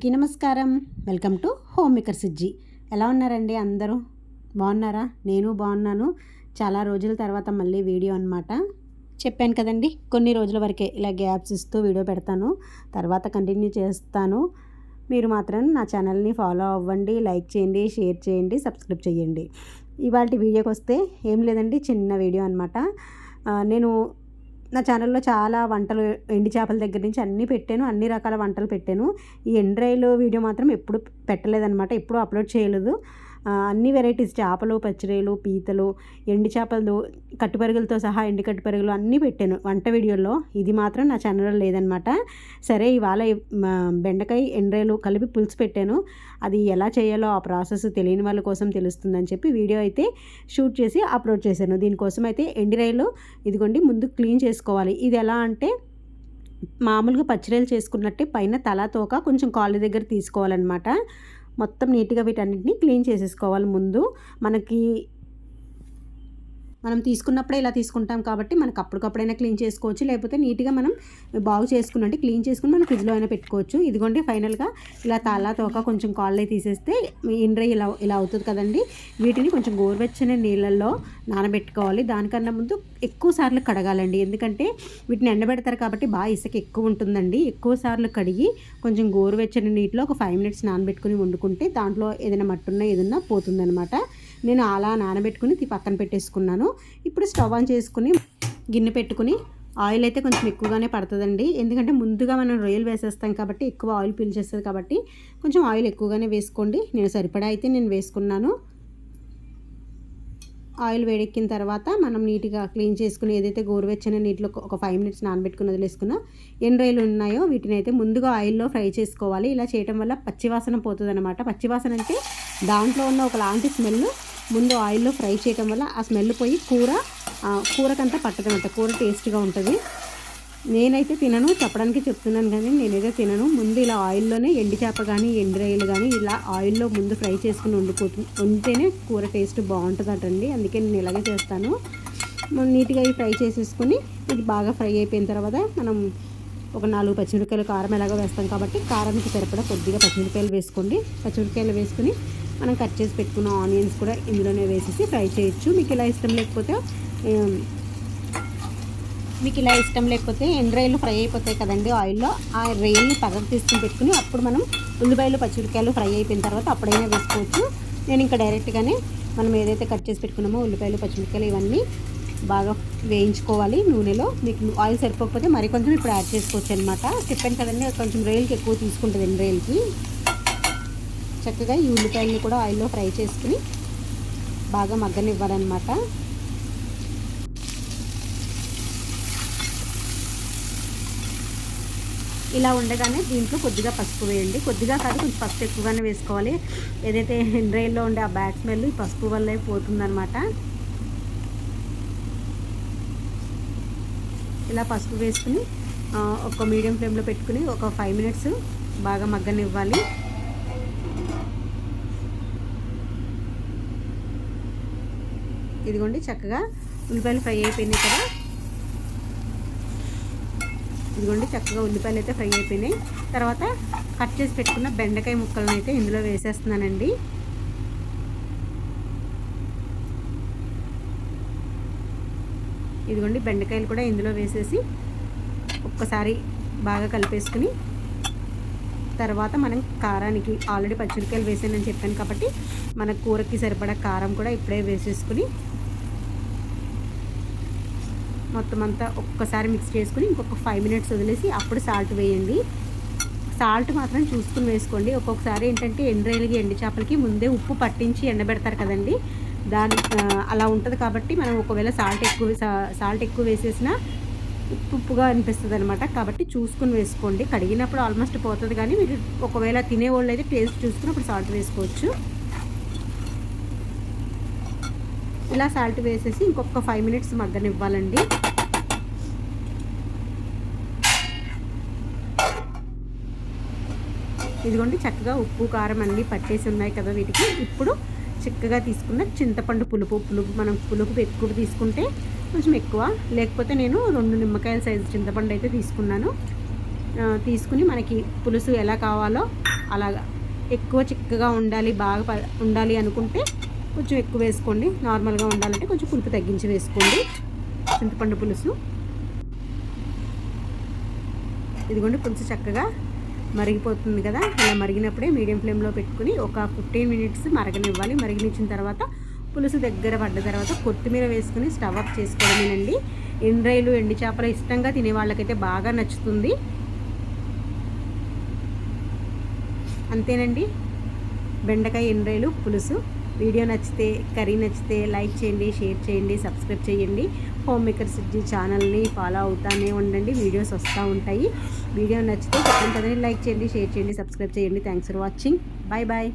అందరికీ నమస్కారం. Welcome to home maker Sijji. ఎలా ఉన్నారండి అందరూ? బాగున్నారా? నేను బాగున్నాను. చాలా రోజుల తర్వాత మళ్ళీ వీడియో అనమాట చెప్పాను కదండి కొన్ని రోజుల వరకే ఇలా గ్యాప్స్ ఇస్తూ వీడియో పెడతాను. తర్వాత కంటిన్యూ చేస్తాను. మీరు మాత్రం నా ఛానల్ని ఫాలో అవ్వండి లైక్ చేయండి షేర్ చేయండి సబ్స్క్రైబ్ చేయండి. ఇవాళ వీడియోకి వస్తే ఏం లేదండి చిన్న వీడియో అనమాట నేను నా ఛానల్లో చాలా వంటలు ఎండి చేపల దగ్గర నుంచి అన్నీ పెట్టాను. అన్ని రకాల వంటలు పెట్టాను. ఈ ఎండ్రైలో వీడియో మాత్రం ఎప్పుడు పెట్టలేదన్నమాట. ఎప్పుడు అప్లోడ్ చేయలేదు. అన్ని వెరైటీస్ చేపలు పచ్చిరేలు పీతలు ఎండి చేపలు కట్టుపరుగులతో సహా ఎండి కట్టుపరుగులు అన్నీ పెట్టాను. వంట వీడియోలో ఇది మాత్రం నా ఛానల్లో లేదనమాట. సరే ఇవాళ బెండకాయ ఎండ్రేలు కలిపి పులుసు పెట్టాను. అది ఎలా చేయాలో ఆ ప్రాసెస్ తెలియని వాళ్ళ కోసం తెలుస్తుందని చెప్పి వీడియో అయితే షూట్ చేసి అప్లోడ్ చేశాను. దీనికోసం అయితే ఎండిరాయిలు ఇదిగోండి ముందు క్లీన్ చేసుకోవాలి. ఇది ఎలా అంటే మామూలుగా పచ్చిరాయలు చేసుకున్నట్టే పైన తల తోక కొంచెం కాళ్ళ దగ్గర తీసుకోవాలన్నమాట. మొత్తం నీట్గా వీటన్నిటిని క్లీన్ చేసేసుకోవాలి ముందు. మనకి మనం తీసుకున్నప్పుడే ఇలా తీసుకుంటాం కాబట్టి మనకు అప్పటికప్పుడైనా క్లీన్ చేసుకోవచ్చు. లేకపోతే నీట్గా మనం బాగు చేసుకున్నట్టు క్లీన్ చేసుకుని మనం ఫ్రిడ్జ్లో అయినా పెట్టుకోవచ్చు. ఇదిగోండి ఫైనల్గా ఇలా తాళ్ళ తోక కొంచెం కాళ్ళే తీసేస్తే ఇండ్రై ఇలా ఇలా అవుతుంది కదండి. వీటిని కొంచెం గోరువెచ్చని నీళ్ళల్లో నానబెట్టుకోవాలి. దానికన్నా ముందు ఎక్కువ సార్లు కడగాలండి. ఎందుకంటే వీటిని ఎండబెడతారు కాబట్టి బాగా ఇసుక ఎక్కువ ఉంటుందండి. ఎక్కువ సార్లు కడిగి కొంచెం గోరువెచ్చని నీటిలో ఒక ఫైవ్ మినిట్స్ నానబెట్టుకుని వండుకుంటే దాంట్లో ఏదైనా మట్టున్నా ఏదన్నా పోతుందనమాట నేను అలా నానబెట్టుకుని పక్కన పెట్టేసుకున్నాను. ఇప్పుడు స్టవ్ ఆన్ చేసుకుని గిన్నె పెట్టుకుని ఆయిల్ అయితే కొంచెం ఎక్కువగానే పడుతుందండి. ఎందుకంటే ముందుగా మనం రొయ్యలు వేసేస్తాం కాబట్టి ఎక్కువ ఆయిల్ పీల్చేస్తుంది కాబట్టి కొంచెం ఆయిల్ ఎక్కువగానే వేసుకోండి. నేను సరిపడా అయితే నేను వేసుకున్నాను. ఆయిల్ వేడెక్కిన తర్వాత మనం నీట్గా క్లీన్ చేసుకుని ఏదైతే గోరువెచ్చని నీటిలో ఒక ఫైవ్ మినిట్స్ నానబెట్టుకుని వదిలేసుకున్న ఎన్ని రొయ్యలు ఉన్నాయో వీటిని అయితే ముందుగా ఆయిల్లో ఫ్రై చేసుకోవాలి. ఇలా చేయడం వల్ల పచ్చివాసన పోతుంది అనమాట పచ్చివాసన అంటే దాంట్లో ఉన్న ఒకలాంటి స్మెల్ ముందు ఆయిల్లో ఫ్రై చేయటం వల్ల ఆ స్మెల్ పోయి కూర కూరకంతా పట్టదనమాట కూర టేస్ట్గా ఉంటుంది. నేనైతే తినను చెప్పడానికి చెప్తున్నాను కానీ నేనైతే తినను. ముందు ఇలా ఆయిల్లోనే ఎండి చేప కానీ ఎండి రొయ్యలు కానీ ఇలా ఆయిల్లో ముందు ఫ్రై చేసుకుని వండుకుంటు వండితేనే కూర టేస్ట్ బాగుంటుందటండి. అందుకే నేను ఇలాగే చేస్తాను. నీట్గా ఈ ఫ్రై చేసేసుకుని ఇది బాగా ఫ్రై అయిపోయిన తర్వాత మనం ఒక నాలుగు పచ్చిమిరపకాయలు కారం ఎలాగో వేస్తాం కాబట్టి కారానికి సరిపడా కొద్దిగా పచ్చిమిరపకాయలు వేసుకోండి. పచ్చిమిరపకాయలు వేసుకుని మనం కట్ చేసి పెట్టుకున్న ఆనియన్స్ కూడా ఇందులోనే వేసేసి ఫ్రై చేయొచ్చు. మీకు ఇలా ఇష్టం లేకపోతే మీకు ఇలా ఇష్టం లేకపోతే ఎండ్రాయిలు ఫ్రై అయిపోతాయి కదండి ఆయిల్లో. ఆ రైల్ని పగకు తీసుకుని పెట్టుకుని అప్పుడు మనం ఉల్లిపాయలు పచ్చిమిరకాయలు ఫ్రై అయిపోయిన తర్వాత అప్పుడైనా వేసుకోవచ్చు. నేను ఇంకా డైరెక్ట్గానే మనం ఏదైతే కట్ చేసి పెట్టుకున్నామో ఉల్లిపాయలు పచ్చిమిరకాయలు ఇవన్నీ బాగా వేయించుకోవాలి నూనెలో. మీకు ఆయిల్ సరిపోకపోతే మరి కొంచెం ఇప్పుడు యాడ్ చేసుకోవచ్చు అనమాట చెప్పాను కదండి కొంచెం రైల్కి ఎక్కువ తీసుకుంటుంది ఎండ్ రైల్కి. చక్కగా ఈ ఉల్లిపాయలని కూడా ఆయిల్లో ఫ్రై చేసుకుని బాగా మగ్గనివ్వాలన్నమాట. ఇలా ఉండగానే దీంట్లో కొద్దిగా పసుపు వేయండి. కొద్దిగా కాదు కొంచెం పసుపు ఎక్కువగానే వేసుకోవాలి. ఏదైతే హెండ్రైల్లో ఉండే ఆ బ్యాక్ స్మెల్ ఈ పసుపు వల్లే పోతుందనమాట ఇలా పసుపు వేసుకుని ఒక మీడియం ఫ్లేమ్లో పెట్టుకుని ఒక ఫైవ్ మినిట్స్ బాగా మగ్గనివ్వాలి. ఇదిగోండి చక్కగా ఉల్లిపాయలు ఫ్రై అయిపోయినాయి కదా. ఇదిగోండి చక్కగా ఉల్లిపాయలు అయితే ఫ్రై అయిపోయినాయి. తర్వాత కట్ చేసి పెట్టుకున్న బెండకాయ ముక్కలను అయితే ఇందులో వేసేస్తున్నానండి. ఇదిగోండి బెండకాయలు కూడా ఇందులో వేసేసి ఒక్కసారి బాగా కలిపేసుకుని తర్వాత మనం కారానికి ఆల్రెడీ పచ్చిమిరకాయలు వేసానని చెప్పాను కాబట్టి మన కూరకి సరిపడా కారం కూడా ఇప్పుడే వేసేసుకుని మొత్తం అంతా ఒక్కసారి మిక్స్ చేసుకుని ఇంకొక ఫైవ్ మినిట్స్ వదిలేసి అప్పుడు సాల్ట్ వేయండి. సాల్ట్ మాత్రం చూసుకుని వేసుకోండి. ఒక్కొక్కసారి ఏంటంటే ఎండ్రాయిలకి ఎండి చేపలకి ముందే ఉప్పు పట్టించి ఎండబెడతారు కదండి. దాని అలా ఉంటుంది కాబట్టి మనం ఒకవేళ సాల్ట్ ఎక్కువ సాల్ట్ ఎక్కువ వేసేసినా ఉప్పు ఉప్పుగా అనిపిస్తుంది అనమాట కాబట్టి చూసుకుని వేసుకోండి. కడిగినప్పుడు ఆల్మోస్ట్ పోతుంది కానీ మీరు ఒకవేళ తినేవాళ్ళు అయితే టేస్ట్ చూసుకుని అప్పుడు సాల్ట్ వేసుకోవచ్చు. ఇలా సాల్ట్ వేసేసి ఇంకొక ఫైవ్ మినిట్స్ మగ్గనివ్వాలండి. ఇదిగోండి చక్కగా ఉప్పు కారం అన్నీ పట్టేసి ఉన్నాయి కదా వీటికి. ఇప్పుడు చిక్కగా తీసుకున్న చింతపండు పులుపు. పులుపు మనం పులుపు ఎక్కువ తీసుకుంటే కొంచెం ఎక్కువ. లేకపోతే నేను రెండు నిమ్మకాయల సైజు చింతపండు అయితే తీసుకున్నాను. తీసుకుని మనకి పులుసు ఎలా కావాలో అలాగా. ఎక్కువ చిక్కగా ఉండాలి బాగా ప ఉండాలి అనుకుంటే కొంచెం ఎక్కువ వేసుకోండి. నార్మల్గా ఉండాలంటే కొంచెం పులుపు తగ్గించి వేసుకోండి. చింతపండు పులుసు. ఇదిగోండి పులుసు చక్కగా మరిగిపోతుంది కదా. ఇలా మరిగినప్పుడే మీడియం ఫ్లేమ్లో పెట్టుకుని ఒక ఫిఫ్టీన్ మినిట్స్ మరగనివ్వాలి. మరిగినిచ్చిన తర్వాత పులుసు దగ్గర పడ్డ తర్వాత కొత్తిమీర వేసుకుని స్టవ్ అప్ చేసుకోవడమేనండి. ఎండ్రాయిలు ఎండి చేపలు ఇష్టంగా తినే వాళ్ళకైతే బాగా నచ్చుతుంది. అంతేనండి. బెండకాయ ఎండ్రాయిలు పులుసు. వీడియో నచ్చితే కర్రీ నచ్చితే లైక్ చేయండి షేర్ చేయండి సబ్స్క్రైబ్ చేయండి. హోమ్ మేకర్ సిడ్జీ ఛానల్ని ఫాలో అవుతానే ఉండండి. వీడియోస్ వస్తూ ఉంటాయి. వీడియో నచ్చితే చెప్పండి కదండి లైక్ చేయండి షేర్ చేయండి సబ్స్క్రైబ్ చేయండి. Thanks for watching bye bye